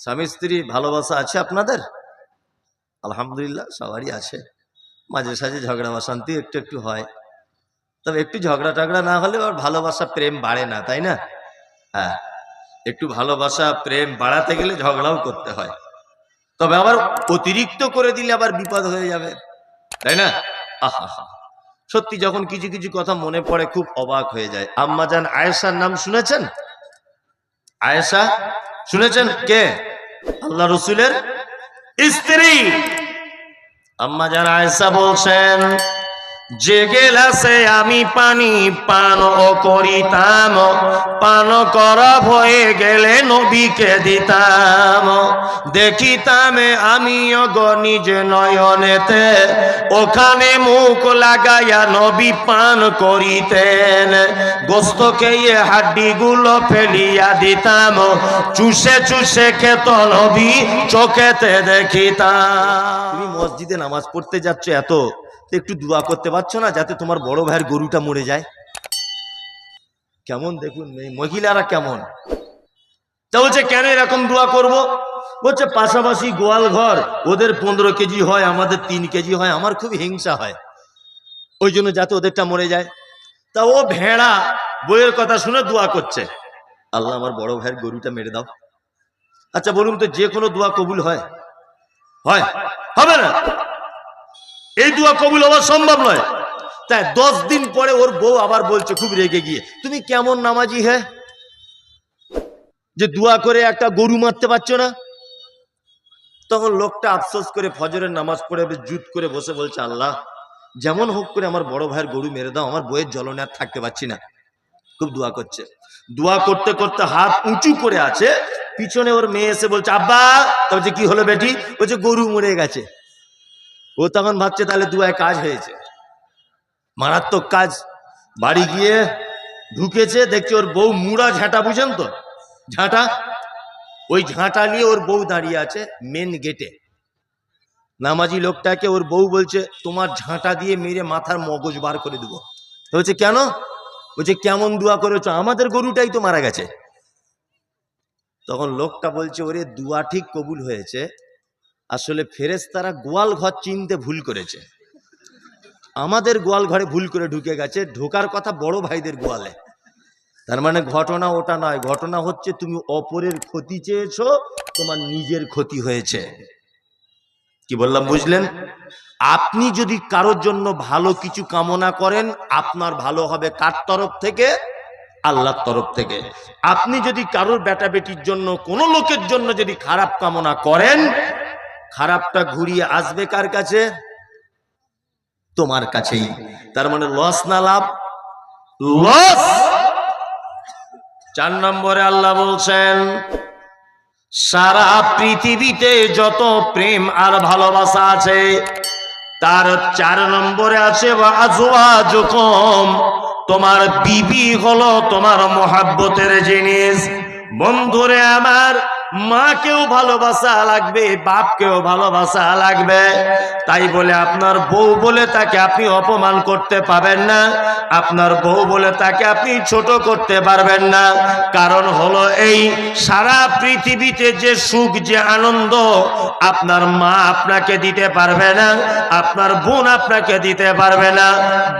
স্বামী স্ত্রী ভালোবাসা আছে আপনাদের? আলহামদুলিল্লাহ, সবারই আছে। মাঝে সাঝে ঝগড়া অশান্তি একটু একটু হয়। তবে একটু ঝগড়া টগড়া না হলে আর ভালোবাসা প্রেম বাড়ে না, তাই না? হ্যাঁ একটু ভালোবাসা প্রেম বাড়াতে গেলে ঝগড়াও করতে হয়। তবে আবার অতিরিক্ত করে দিলে আবার বিপদ হয়ে যাবে, তাই না? আহা সত্যি যখন কিছু কিছু কথা মনে পড়ে, খুব অবাক হয়ে যায়। আম্মা আম্মাজান আয়েশার নাম শুনেছেন? আয়েশা, শুনেছেন? কে? আল্লাহ রসুলের স্ত্রী। আম্মা যারা আয়সা বলছেন যে গেলাসে আমি পানি পান ও করিতাম, পান করা হয়ে গেলে নবীকে দিতাম। দেখিতাম আমি নিজ নয়নেতে, ওখানে মুখ লাগাইয়া নবী পান করিতেন। গোস্তকে এ হাড্ডিগুলো ফেলিয়া দিতাম, চুষে চুষে খেত নবী চোখেতে দেখিতাম। তুমি মসজিদে নামাজ পড়তে যাচ্ছ এত একটু দোয়া করতে পারছ না যাতে তোমার বড় ভাইয়ের গরুটা মরে যায়? কেমন দেখুন মহিলারা কেমন? তা বলছে, কেন এরকম দোয়া করব? বলছে, পাশাপাশি গোয়াল ঘর, ওদের পনেরো কেজি হয়, আমাদের তিন কেজি হয়, আমার খুব হিংসা হয়। ওই জন্য যাতে ওদেরটা মরে যায়। তা ও ভেড়া বইয়ের কথা শুনে দোয়া করছে। আল্লাহ, আমার বড় ভাইয়ের গরুটা মেরে দাও। আচ্ছা বলুন তো, যে কোনো দোয়া কবুল হয়? হয়। হবে না? এই দোয়া কবুল হওয়া সম্ভব নয়। তাই দশ দিন পরে ওর বউ আবার বলছে, খুব রেগে গিয়ে, তুমি কেমন নামাজি হ্যাঁ যে দোয়া করে একটা গরু মারতে পারছ না? তখন লোকটা আফসোস করে ফজরের নামাজ পড়ে জুত করে বসে বলছে, আল্লাহ, যেমন হোক করে আমার বড় ভাইয়ের গরু মেরে দাও, আমার বইয়ের জ্বলনে আর থাকতে পারছি না। খুব দোয়া করছে। দোয়া করতে করতে হাত উঁচু করে আছে, পিছনে ওর মেয়ে এসে বলছে, আব্বা! তবে কি হলো বেটি? বলছে, গরু মরে গেছে। ও তখন ভাবছে, তাহলে দুয়ায় কাজ হয়েছে। মারাত্মক কাজ। বাড়ি গিয়ে ঢুকেছে, দেখছে ওর বউ মুড়া ঝাঁটা, বুঝেন তো? ঝাঁটা? ওই ঝাঁটা নিয়ে ওর বউ দাঁড়িয়ে আছে মেন গেটে নামাজি লোকটাকে ওর বউ বলছে, তোমার ঝাঁটা দিয়ে মেরে মাথার মগজ বার করে দেবো। বলছে, কেন? বলছে, কেমন দোয়া করেছ? আমাদের গরুটাই তো মারা গেছে। তখন লোকটা বলছে, ওরে, দুয়া ঠিক কবুল হয়েছে। আসলে ফেরেশতারা গোয়াল ঘর চিনতে ভুল করেছে। আমাদের গোয়াল ঘরে ভুল করে ঢুকে গেছে, ঢোকার কথা বড় ভাইদের গোয়ালে। তার মানে ঘটনা ওটা নয়, ঘটনা হচ্ছে তুমি অপরের ক্ষতি চেয়েছো, তোমার নিজের ক্ষতি হয়েছে। কি বললাম, বুঝলেন? আপনি যদি কারোর জন্য ভালো কিছু কামনা করেন, আপনার ভালো হবে কার তরফ থেকে? আল্লাহর তরফ থেকে। আপনি যদি কারোর বেটা বেটির জন্য, কোনো লোকের জন্য যদি খারাপ কামনা করেন খারাপটা ঘুরিয়ে আসবে কার কাছে? তোমার কাছেই। তার মানে লস না লাভ? লস চার নম্বরে আল্লাহ বলছেন, সারা পৃথিবীতে যত প্রেম আর ভালোবাসা আছে, তার চার নম্বরে আছে তোমার বিবি হলো তোমার মহাব্বতের জিনিস। বন্ধুরে আমার মাকেও ভালোবাসা লাগবে, বাপকেও ভালোবাসা লাগবে। তাই বলে আপনার বউ বলে তাকে আপনি অপমান করতে পাবেন না, আপনার বউ বলে তাকে আপনি ছোট করতে পারবেন না। কারণ হলো এই সারা পৃথিবীতে যে সুখ, যে আনন্দ, আপনার মা আপনাকে দিতে পারবে না, আপনার বোন আপনাকে দিতে পারবে না।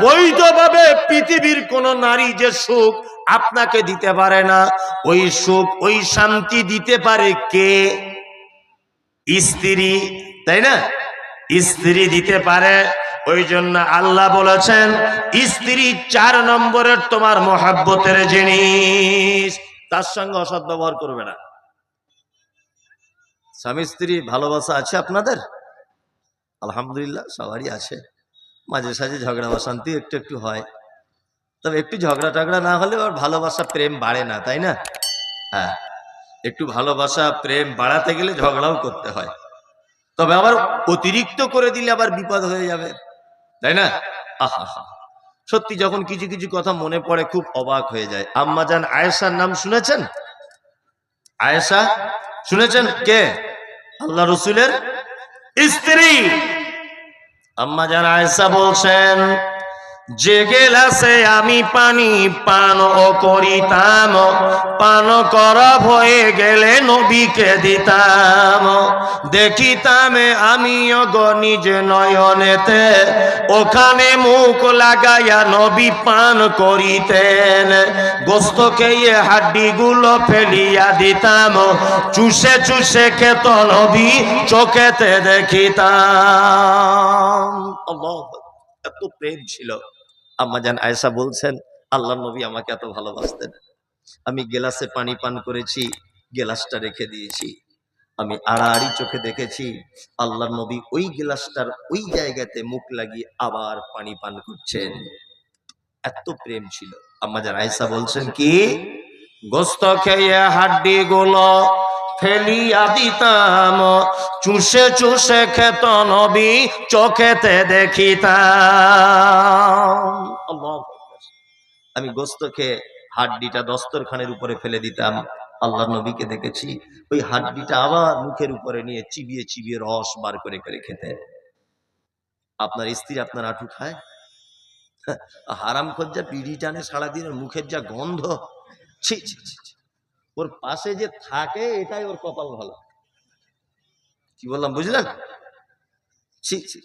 বৈধভাবে পৃথিবীর কোন নারী যে সুখ আপনাকে দিতে পারে না। ওই সুখ, ওই শান্তি দিতে পারে কে? স্ত্রী, তাই না? স্ত্রী দিতে পারে, ওই জন্য আল্লাহ বলেছেন, স্ত্রী চার নম্বরের তোমার মহাব্বতের জিনিস। তার সঙ্গে অসৎ ব্যবহার করবে না। স্বামী, স্ত্রী, ভালোবাসা আছে আপনাদের? আলহামদুলিল্লাহ, সবারই আছে। মাঝে সাঝে ঝগড়া অশান্তি একটু একটু হয়। তবে একটু ঝগড়া টগড়া না হলে আর ভালোবাসা, প্রেম বাড়ে না, তাই না? হ্যাঁ একটু ভালোবাসা, প্রেম বাড়াতে গেলে ঝগড়াও করতে হয়। তবে আবার অতিরিক্ত করে দিলে আবার বিপদ হয়ে যাবে, তাই না? সত্যি যখন কিছু কিছু কথা মনে পড়ে, খুব অবাক হয়ে যায়। আম্মাজান আয়েশার নাম শুনেছেন? আয়েশা, শুনেছেন? কে? আল্লাহ রসুলের স্ত্রী। আম্মাজান আয়েশা বলছেন যে গেলাসে আমি পানি পান ও করিতাম, পান করা হয়ে গেলে নবীকে দিতাম। দেখিতাম আমি অগ নিজ নয়নেতে, ওখানে মুখ লাগাইয়া নবী পান করিতেন। গোস্ত খেয়ে হাড্ডি গুলো ফেলিয়া দিতাম, চুষে চুষে খেত নবী চোখেতে দেখিতাম। এত প্রেম ছিল। আম্মাজান আয়সা বলছেন, আল্লাহ নবী আমাকে এত ভালোবাসতেন। আমি গেলাসে পানি পান করেছি, গেলাসটা রেখে দিয়েছি। আমি আড়াআড়ি চোখে দেখেছি, আল্লাহ নবী ওই গেলাসটার ওই জায়গাতে মুখ লাগিয়ে আবার পানি পান করছেন। এত প্রেম ছিল। আম্মা আম্মাজান আয়সা বলছেন, কি? গোস্ত খেয়ে হাড্ডি গুলো ফেলিয়া দিতাম। চুষে চুষে খেত নবী, চোখেতে দেখিতাম। আমি গোস্ত খেয়ে হাড্ডিটা দস্তরখানের উপরে ফেলে দিতাম। আল্লাহ নবীকে দেখেছি, ওই হাড্ডিটা আবার মুখের উপরে নিয়ে চিবিয়ে চিবিয়ে রস বার করে করে খেতে আপনার স্ত্রী আপনার আটু খায়? হারাম খোঁজা পিড়ি টানে সারাদিনের মুখের যা গন্ধ। ছি ছি। ওর পাশে যে থাকে, এটাই ওর কপাল ভালো। কি বললাম, বুঝলেন? ছি ছি।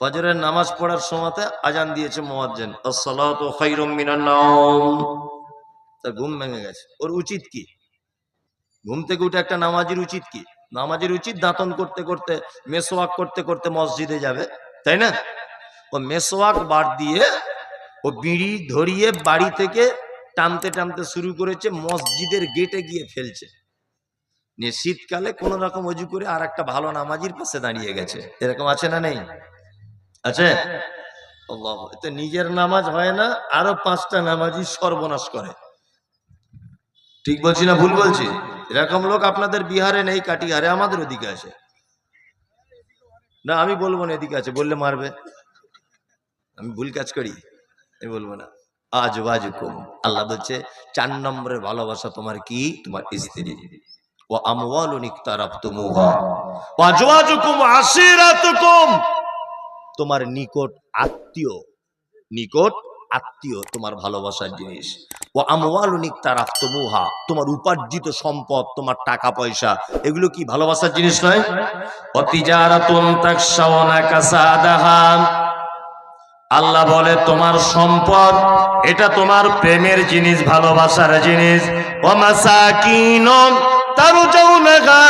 ফজরের নামাজ পড়ার সময়তে আজান দিয়েছে মোয়াজ্জেন। আসসালাতু খায়রুম মিনান নাওম। তার ঘুম ভেঙে গেছে। ওর উচিত কি? ঘুম থেকে উঠে একটা নামাজের উচিত কি? নামাজের উচিত দাঁতন করতে করতে মেসোয়াক করতে করতে মসজিদে যাবে, তাই না? ও মেসোয়াক বাদ দিয়ে, ও বিড়ি ধরিয়ে বাড়ি থেকে টানতে টানতে শুরু করেছে, মসজিদের গেটে গিয়ে ফেলছে। নিয়ে শীতকালে কোন রকম অজু করে আর একটা ভালো নামাজির পাশে দাঁড়িয়ে গেছে। এরকম আছে না নেই? আছে? এতে নিজের নামাজ হয় না, আরও পাঁচটা নামাজি সর্বনাশ করে। ঠিক বলছি না ভুল বলছি? এরকম লোক আপনাদের বিহারে নেই, কাটিহারে আমাদের ওদিকে আছে। না, আমি বলব না এদিকে আছে, বললে মারবে। আমি ভুল কাজ করি, আমি বলব না। আজ বাজ কম আল্লাহ বলছে, চার নম্বরের ভালোবাসা তোমার কি? তোমার স্ত্রী। ও আমওয়ালু নিকতারাফতুমুহা ওয়া আজওয়াজুকুম আশিরাতুকুম তোমার নিকট আত্মীয় নিকট আত্মীয় তোমার ভালোবাসার জিনিস। ও আমওয়ালু নিকতারাফতুমুহা তোমার উপার্জিত সম্পদ, তোমার টাকা পয়সা এগুলো কি ভালোবাসার জিনিস নয়? অতিজারাতুন তাকশাওনা কাসাদাহা। আল্লাহ বলে, তোমার সম্পদ এটা তোমার প্রেমের জিনিস, ভালোবাসার জিনিস। ওমাসাকিন তারুজাউনাহা,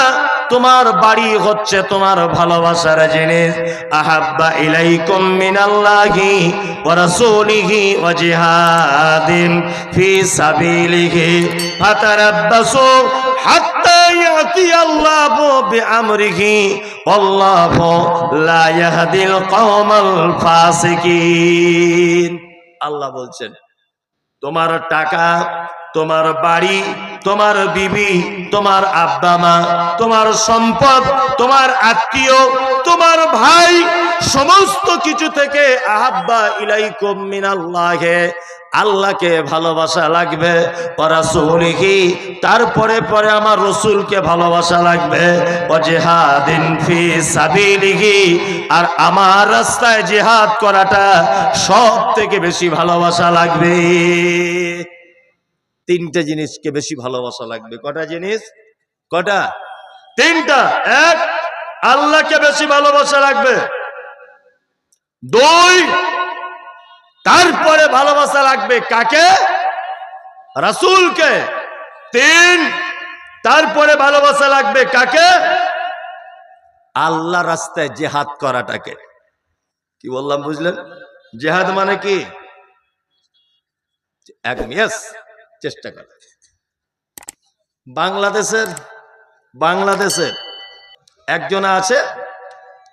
তোমার বাড়ি হচ্ছে তোমার ভালোবাসার জিনিস। আহাব্বা ইলাইকুম মিনাল্লাহি ওয়া রাসূলিহি ওয়া জিহাদিন ফি সাবিলিহি। ফাতারাব্বাসু হাত্তা ইয়াতি আল্লাহু বিআমরিহি। আল্লাহু লা ইয়াহদিল কওমাল ফাসিকিন। আল্লাহ বলছেন তোমার টাকা তোমার বাড়ি, তোমার বিবি, তোমার আব্বা মা, তোমার সম্পদ, তোমার আত্মীয়, তোমার ভাই, সমস্ত কিছু থেকে আহাব্বা ইলাইকুম মিনাল্লাহে। আল্লাহকে ভালোবাসা লাগবে পরাসুলিহি তারপরে পরে আমার রসুলকে ভালোবাসা লাগবে। ও জেহাদিন ফি সাবিলিহি, আর আমার রাস্তায় জেহাদ করাটা সব থেকে বেশি ভালোবাসা লাগবে। তিনটা জিনিসকে বেশি ভালোবাসা লাগবে। কটা জিনিস? কটা? তিনটা। এক আল্লাহকে বেশি ভালোবাসা লাগবে। দুই তারপরে ভালোবাসা লাগবে কাকে? রাসূলকে। তিন তারপরে ভালোবাসা লাগবে কাকে? আল্লাহ রাস্তায় জেহাদ করাটাকে। কি বললাম বুঝলেন? জেহাদ মানে কি? এক চেষ্টা কর বাংলাদেশের বাংলাদেশের একজন আছে,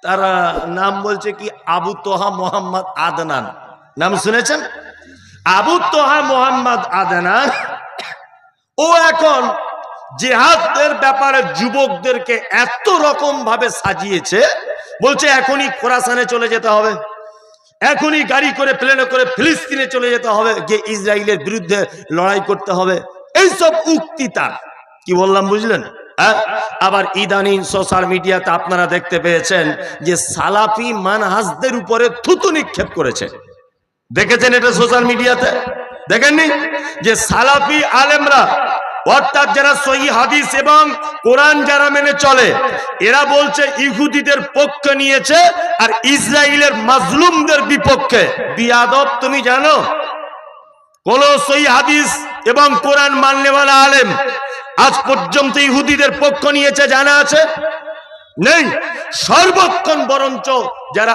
তারা নাম বলছে কি, আবু তোহা মোহাম্মদ আদনান। নাম শুনেছেন? আবু তোহা মোহাম্মদ আদনান, ও এখন জেহাদের ব্যাপারে যুবকদেরকে এত রকম ভাবে সাজিয়েছে, বলছে এখনই খোরাসানে চলে যেতে হবে। এখনই গাড়ি করে প্লেনে করে ফিলিস্তিনে চলে যেতে হবে, গিয়ে ইসরায়েলের বিরুদ্ধে লড়াই করতে হবে। এইসব উক্তি তার। কি বললাম, বুঝলেন? হ্যাঁ? আবার ইদানিং সোশ্যাল মিডিয়াতে আপনারা দেখতে পেয়েছেন যে সালাফি মানহাজদের উপরে থুতু নিক্ষেপ করেছে। দেখেছেন এটা সোশ্যাল মিডিয়াতে দেখেননি? যে সালাফি আলেমরা অর্থাৎ যারা সহি হাদিস এবং কোরআন যারা মেনে চলে, এরা বলছে ইহুদিদের পক্ষে নিয়েছে আর ইসরায়েলের মাজলুমদের বিপক্ষে। বিয়াদব, তুমি জানো? কোন সহি হাদিস এবং কোরআন মাননেওয়ালা আলেম আজ পর্যন্ত ইহুদিদের পক্ষ নিয়েছে, জানা আছে? নেই। সর্বক্ষণ বরঞ্চ যারা